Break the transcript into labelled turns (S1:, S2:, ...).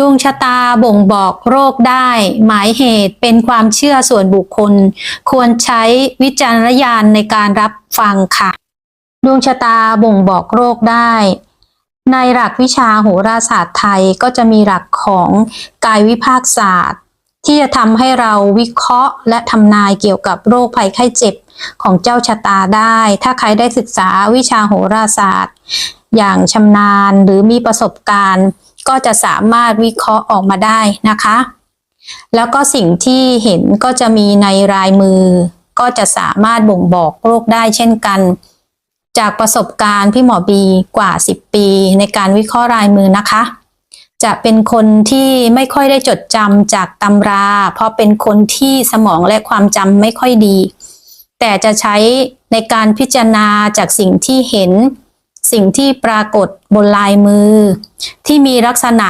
S1: ดวงชะตาบ่งบอกโรคได้ หมายเหตุเป็นความเชื่อส่วนบุคคล ควรใช้วิจารณญาณในการรับฟังค่ะ ดวงชะตาบ่งบอกโรคได้ ในหลักวิชาโหราศาสตร์ไทยก็จะมีหลักของกายวิภาคศาสตร์ ที่จะทำให้เราวิเคราะห์ และทำนายเกี่ยวกับโรคภัยไข้เจ็บของเจ้าชะตาได้ ถ้าใครได้ศึกษาวิชาโหราศาสตร์ อย่างชำนาญหรือมีประสบการณ์ ก็จะสามารถวิเคราะห์ออกมาได้นะคะ แล้วก็สิ่งที่เห็นก็จะมีในลายมือ ก็จะสามารถบ่งบอกโรคได้เช่นกัน จากประสบการณ์พี่หมอบีกว่า 10 ปี ในการวิเคราะห์ลายมือนะคะ จะเป็นคนที่ไม่ค่อยได้จดจำจากตำรา เพราะเป็นคนที่สมองและความจำไม่ค่อยดี แต่จะใช้ในการพิจารณาจากสิ่งที่เห็น สิ่งที่ปรากฏบนลายมือ ที่มีลักษณะ